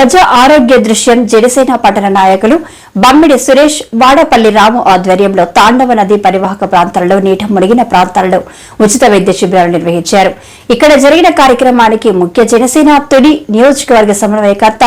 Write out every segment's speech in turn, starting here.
ప్రజా ఆరోగ్య దృశ్యం జనసేన పట్టణ నాయకులు బమ్మిడి సురేష్ వాడపల్లి రాము ఆధ్వర్యంలో తాండవ నది పరివాహక ప్రాంతాలలో నీట మునిగిన ప్రాంతాలలో ఉచిత వైద్య శిబిరాలు నిర్వహించారు. ఇక్కడ జరిగిన కార్యక్రమానికి ముఖ్య జనసేన తొలి నియోజకవర్గ సమన్వయకర్త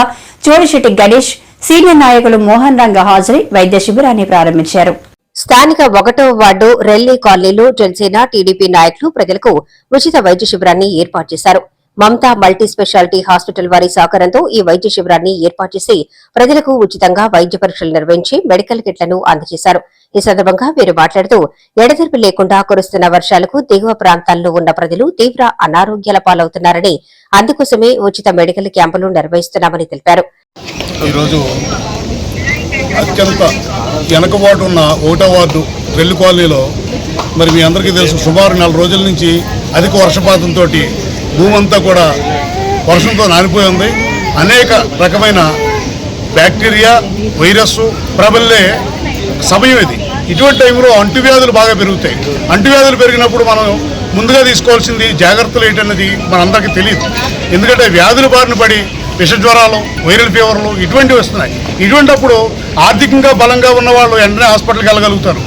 చోడిశెట్టి గణేష్ సీనియర్ నాయకులు మోహన్ రంగ హాజరై వైద్య శిబిరాన్ని ప్రారంభించారు. స్థానిక ఒకటో వార్డు రెల్లీ కాలనీలో జనసేన టీడీపీ నాయకులు ప్రజలకు ఉచిత వైద్య శిబిరాన్ని ఏర్పాటు చేశారు. మమతా మల్టీ స్పెషాలిటీ హాస్పిటల్ వారి సహకారంతో ఈ వైద్య శిబిరాన్ని ఏర్పాటు చేసి ప్రజలకు ఉచితంగా వైద్య పరీక్షలు నిర్వహించి మెడికల్ కిట్లను అందజేశారు. ఈ సందర్భంగా వీరు మాట్లాడుతూ ఎడతెరిపి లేకుండా కురుస్తున్న వర్షాలకు దిగువ ప్రాంతాల్లో ఉన్న ప్రజలు తీవ్ర అనారోగ్యాల పాలవుతున్నారని అందుకోసమే ఉచిత మెడికల్ క్యాంపులు నిర్వహిస్తున్నామని తెలిపారు. అత్యంత వెనకబాటు ఉన్న ఒకటో వార్డు రెల్లు కాలనీలో మరి మీ అందరికీ తెలుసు సుమారు నెల రోజుల నుంచి అధిక వర్షపాతంతో భూమంతా కూడా వర్షంతో నానిపోయి ఉంది. అనేక రకమైన బ్యాక్టీరియా వైరస్ ప్రబల్లే సమయం ఇది. ఇటువంటి టైంలో అంటువ్యాధులు బాగా పెరుగుతాయి. అంటువ్యాధులు పెరిగినప్పుడు మనం ముందుగా తీసుకోవాల్సింది జాగ్రత్తలు ఏంటన్నది మనందరికీ తెలియదు ఎందుకంటే వ్యాధుల బారిన పడి విష జ్వరాలు వైరల్ ఫీవర్లు ఇటువంటివి వస్తున్నాయి. ఇటువంటప్పుడు ఆర్థికంగా బలంగా ఉన్న వాళ్ళు వెంటనే హాస్పిటల్కి వెళ్ళగలుగుతారు.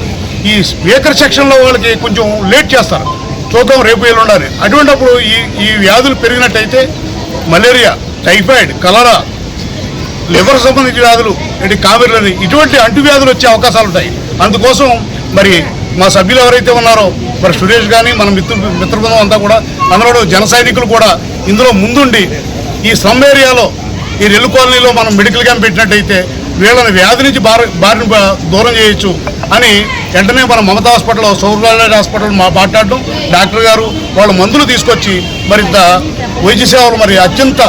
ఈ స్పీకర్ సెక్షన్లో వాళ్ళకి కొంచెం లేట్ చేస్తారు. చూద్దాం రేపు ఏళ్ళు ఉండాలి అటువంటప్పుడు ఈ ఈ వ్యాధులు పెరిగినట్టయితే మలేరియా టైఫాయిడ్ కలరా లివర్ సంబంధించిన వ్యాధులు ఇటు కామెర్లని ఇటువంటి అంటువ్యాధులు వచ్చే అవకాశాలు ఉంటాయి. అందుకోసం మరి మా సభ్యులు ఎవరైతే ఉన్నారో మరి సురేష్ కానీ మన మిత్రు మిత్రబృందం అంతా కూడా అందులో జన సైనికులు కూడా ఇందులో ముందుండి ఈ స్లమ్ ఏరియాలో ఈ రెల్లు కాలనీలో మనం మెడికల్ క్యాంప్ పెట్టినట్టయితే వీళ్ళని వ్యాధి నుంచి బారి బారిన దూరం చేయొచ్చు అని వెంటనే మన మమతా హాస్పిటల్ సౌరాలయ హాస్పిటల్ మా మాట్లాడడం. డాక్టర్ గారు వాళ్ళ మందులు తీసుకొచ్చి మరింత వైద్య సేవలు మరి అత్యంత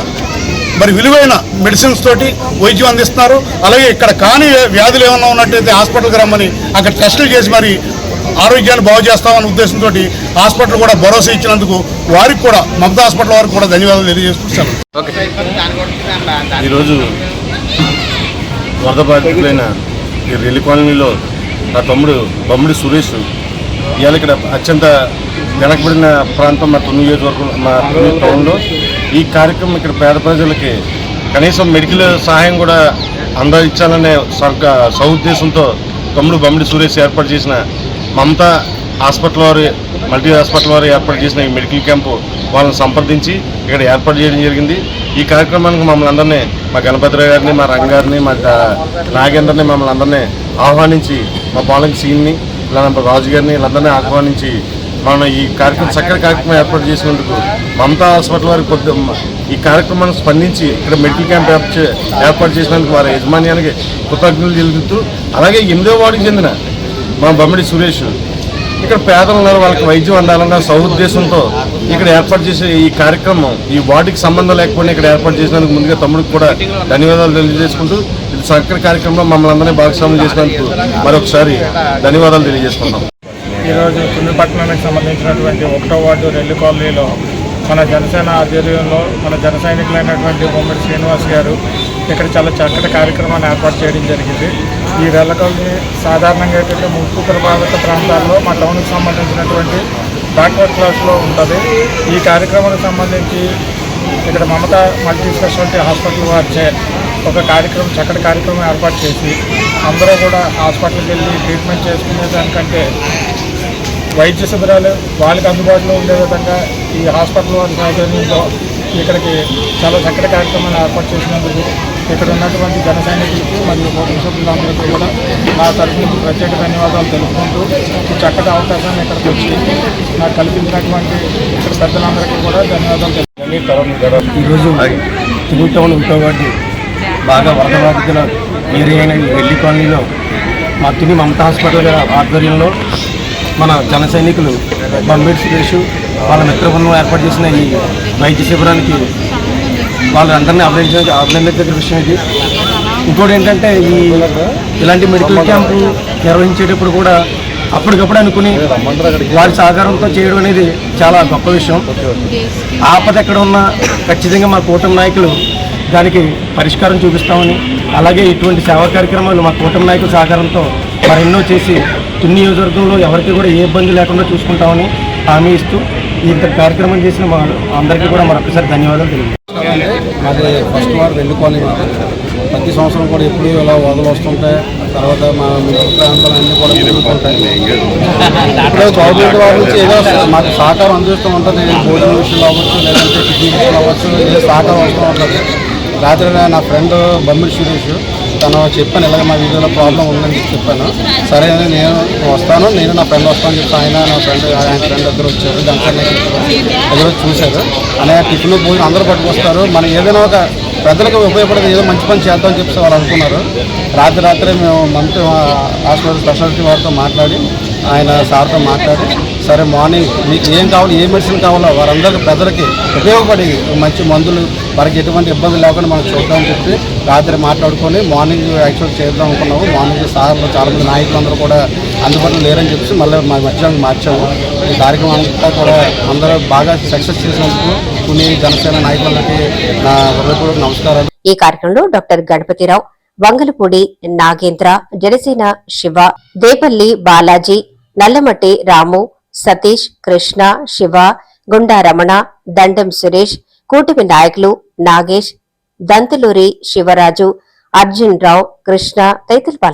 మరి విలువైన మెడిసిన్స్ తోటి వైద్యం అందిస్తున్నారు. అలాగే ఇక్కడ కాని వ్యాధులు ఏమన్నా ఉన్నట్టయితే హాస్పిటల్కి రమ్మని అక్కడ టెస్టులు చేసి మరి ఆరోగ్యాన్ని బాగు చేస్తామన్న ఉద్దేశంతో హాస్పిటల్ కూడా భరోసా ఇచ్చినందుకు వారికి కూడా మమతా హాస్పిటల్ వారికి కూడా ధన్యవాదాలు తెలియజేసుకుంటాను ఈరోజు వరద బాధితులైన ఈ రెల్లి కాలనీలో నా తమ్ముడు బొమ్మడి సురేష్. ఇవాళ ఇక్కడ అత్యంత వెనకబడిన ప్రాంతం మా తొమ్మిది నియోజకవర్గం మా తొమ్మిది టౌన్లో. ఈ కార్యక్రమం ఇక్కడ పేద ప్రజలకి కనీసం మెడికల్ సహాయం కూడా అందించాలనే సర్క సౌద్దేశంతో తమ్ముడు బొమ్మడి సురేష్ ఏర్పాటు చేసిన మమతా హాస్పిటల్ వారి మల్టీ హాస్పిటల్ వారు ఏర్పాటు చేసిన ఈ మెడికల్ క్యాంపు వాళ్ళని సంప్రదించి ఇక్కడ ఏర్పాటు చేయడం జరిగింది. ఈ కార్యక్రమానికి మమ్మల్ని అందరినీ మా గణపతిరావు గారిని మా రంగ గారిని మా నాగేంద్రని నాగేందర్ని మమ్మల్ని అందరినీ ఆహ్వానించి మా పాలక సీన్ని ఇలా మా రాజు గారిని వీళ్ళందరినీ ఆహ్వానించి మనం ఈ కార్యక్రమం చక్కటి కార్యక్రమం ఏర్పాటు చేసినందుకు మమతా హాస్పిటల్ వారికి కొద్ది ఈ కార్యక్రమాన్ని స్పందించి ఇక్కడ మెడికల్ క్యాంప్ ఏర్పాటు చేసినందుకు వారి యజమాన్యానికి కృతజ్ఞతలు తెలుపుతూ అలాగే ఎనిమిదో వార్డుకి చెందిన మా బమ్మిడి సురేష్ ఇక్కడ పేదలు ఉన్నారు వాళ్ళకి వైద్యం అందాలన్న సౌద్దేశంతో ఇక్కడ ఏర్పాటు చేసే ఈ కార్యక్రమం ఈ వార్డుకి సంబంధం లేకపోయినా ఇక్కడ ఏర్పాటు చేసినందుకు ముందుగా తమ్ముడికి కూడా ధన్యవాదాలు తెలియజేసుకుంటూ ఇది చక్కటి కార్యక్రమంలో మమ్మల్ని అందరినీ భాగస్వామ్యం చేసినందుకు మరొకసారి ధన్యవాదాలు తెలియజేసుకుంటాం ఈరోజు తుమ్మిపట్నానికి సంబంధించినటువంటి ఒకటో వార్డు రెల్లి కాలనీలో మన జనసేన ఆధ్వర్యంలో మన జన సైనికులైనటువంటి బొమ్మడి శ్రీనివాస్ గారు ఇక్కడ చాలా చక్కటి కార్యక్రమాన్ని ఏర్పాటు చేయడం జరిగింది. ఈ రెల్ల సాధారణంగా ఏంటంటే ముప్పు ప్రభావిత ప్రాంతాల్లో మా టౌన్కి సంబంధించినటువంటి బ్యాక్వర్డ్ క్లాస్లో ఉంటుంది. ఈ కార్యక్రమానికి సంబంధించి ఇక్కడ మమత మల్టీ స్పెషాలిటీ హాస్పిటల్ వారిచే ఒక కార్యక్రమం చక్కటి కార్యక్రమం ఏర్పాటు చేసి అందరూ కూడా హాస్పిటల్కి వెళ్ళి ట్రీట్మెంట్ చేసుకునే దానికంటే వైద్య శిబిరాలు వాళ్ళకి అందుబాటులో ఉండే విధంగా ఈ హాస్పిటల్ వారి సౌకర్యంతో ఇక్కడికి చాలా చక్కటి కార్యక్రమాన్ని ఏర్పాటు చేసినందుకు ఇక్కడ ఉన్నటువంటి జన సైనికులకి మరియు కుటుంబ సభ్యులందరికీ కూడా నా తరఫు నుంచి ప్రత్యేక ధన్యవాదాలు తెలుపుకుంటూ ఈ చక్కటి అవకాశాన్ని ఇక్కడికి వచ్చి నాకు కల్పించినటువంటి ఇక్కడ పెద్దలందరికీ కూడా ధన్యవాదాలు తెలుపుతున్నాను ఈరోజు తిరుగు టౌన్ ఒకటో వార్డు బాగా వరద బాధితుల ఏరియా రెల్లి కాలనీలో మా తుని మమతా హాస్పిటల్ గారి ఆధ్వర్యంలో మన జన సైనికులు బంబేడ్ సురేష్ వాళ్ళ మిత్ర బృందం ఏర్పాటు చేసిన ఈ వైద్య శిబిరానికి వాళ్ళందరినీ అభినందించ అభినందించే విషయం ఇది. ఇంకోటి ఏంటంటే ఈ ఇలాంటి మెడికల్ క్యాంపు నిర్వహించేటప్పుడు కూడా అప్పటికప్పుడు అనుకుని వారి సహకారంతో చేయడం అనేది చాలా గొప్ప విషయం. ఆపద ఎక్కడ ఉన్నా ఖచ్చితంగా మా కూటమి నాయకులు దానికి పరిష్కారం చూపిస్తామని అలాగే ఇటువంటి సేవా కార్యక్రమాలు మా కూటమి నాయకుల సహకారంతో మరెన్నో చేసి తుని నియోజకవర్గంలో ఎవరికి కూడా ఏ ఇబ్బంది లేకుండా చూసుకుంటామని హామీ ఇస్తూ ఇంత కార్యక్రమం చేసిన మా అందరికీ కూడా మరొకసారి ధన్యవాదాలు తెలియదు మాది ఫస్ట్ వారు వెల్లు కాలనీ. ప్రతి సంవత్సరం కూడా ఎప్పుడు ఇలా వదలు వస్తుంటాయి. తర్వాత మా మిగతా ప్రాంతాలు అన్నీ కూడా తిరుగుతుంటాయి. గవర్నమెంట్ వారి నుంచి ఏదో మాకు సహకారం అందిస్తూ ఉంటుంది. భోజనం విషయంలో అవ్వచ్చు లేదంటే టిఫిన్ విషయంలో అవ్వచ్చు ఏదో సహకారం వస్తూ ఉంటుంది రాత్రి నా ఫ్రెండ్ బొమ్మిడి సురేష్ తను చెప్పాను ఇలాగ మా వీడియోలో ప్రాబ్లం ఉందని చెప్పి చెప్పాను. సరే అని నేను వస్తాను నేను నా ఫ్రెండ్ వస్తాను చెప్పి ఆయన నా ఫ్రెండ్ ఆయన ఫ్రెండ్ దగ్గర వచ్చారు దాంట్లో దగ్గర చూశారు. అనే టిఫిన్ భోజనం అందరూ పట్టుకొస్తారు. మనం ఏదైనా ఒక పెద్దలకు ఉపయోగపడేది ఏదో మంచి పని చేద్దామని చెప్పి వాళ్ళు అనుకున్నారు. రాత్రి రాత్రి మేము మంత్ హాస్పిటల్ స్పెషాలిటీ వారితో మాట్లాడి ఆయన సార్తో మాట్లాడి సరే మార్నింగ్ మీకు ఏం కావాలి ఏ మెడిసిన్ కావాలో వారందరికీ ప్రజలకి ఉపయోగపడి మంచి మందులు వారికి ఎటువంటి ఇబ్బంది లేకుండా మనం చూద్దామని చెప్పి రాత్రి మాట్లాడుకొని మార్నింగ్ యాక్చువల్ చేద్దాం అనుకున్నాము. మార్నింగ్ సార్లు చాలామంది నాయకులు అందరూ కూడా అందుబాటులో లేరని చెప్పి మళ్ళీ మా మధ్యాహ్నం మార్చాము. ఈ కార్యక్రమం అంతా కూడా అందరూ బాగా సక్సెస్ చేసినందుకు కొన్ని జనసేన నాయకులకి నా హృదయపూర్వక నమస్కారాలు. ఈ కార్యక్రమంలో డాక్టర్ గణపతిరావు వంగలపూడి నాగేంద్ర జనసేన శివ దేపల్లి బాలాజీ నల్లమట్టి రాము సతీష్ కృష్ణ శివ గుండా రమణ దండం సురేష్ కూటమి నాయకులు నాగేష్ దంతులూరి శివరాజు అర్జున్ రావు కృష్ణ తదితరులు